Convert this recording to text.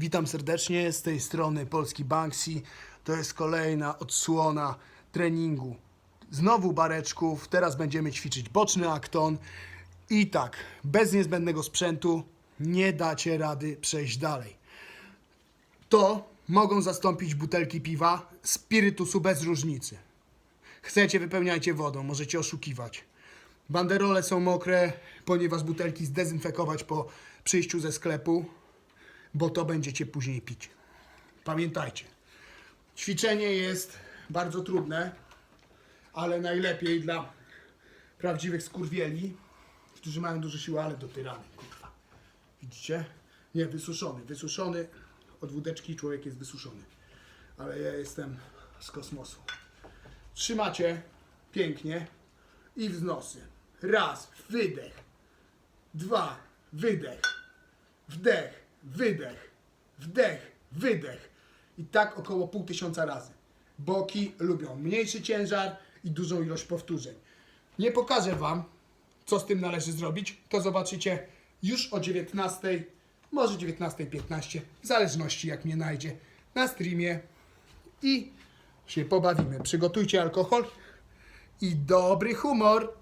Witam serdecznie z tej strony Polski Banksy. To jest kolejna odsłona treningu. Znowu bareczków, teraz będziemy ćwiczyć boczny akton. I tak, bez niezbędnego sprzętu nie dacie rady przejść dalej. To mogą zastąpić butelki piwa, spirytusu bez różnicy. Chcecie, wypełniajcie wodą, możecie oszukiwać. Banderole są mokre, ponieważ butelki zdezynfekować po przyjściu ze sklepu, bo to będziecie później pić. Pamiętajcie, ćwiczenie jest bardzo trudne, ale najlepiej dla prawdziwych skurwieli, którzy mają dużo siły, ale do tyrany, kurwa. Widzicie? Nie, wysuszony, wysuszony. Od wódeczki człowiek jest wysuszony. Ale ja jestem z kosmosu. Trzymacie pięknie i wznosy. Raz, wydech. Dwa, wydech. Wdech, wydech. Wdech, wydech. I tak około pół tysiąca razy. Boki lubią mniejszy ciężar i dużą ilość powtórzeń. Nie pokażę Wam, co z tym należy zrobić. To zobaczycie już o 19, może 19.15, w zależności jak mnie najdzie, na streamie. I się pobawimy. Przygotujcie alkohol i dobry humor.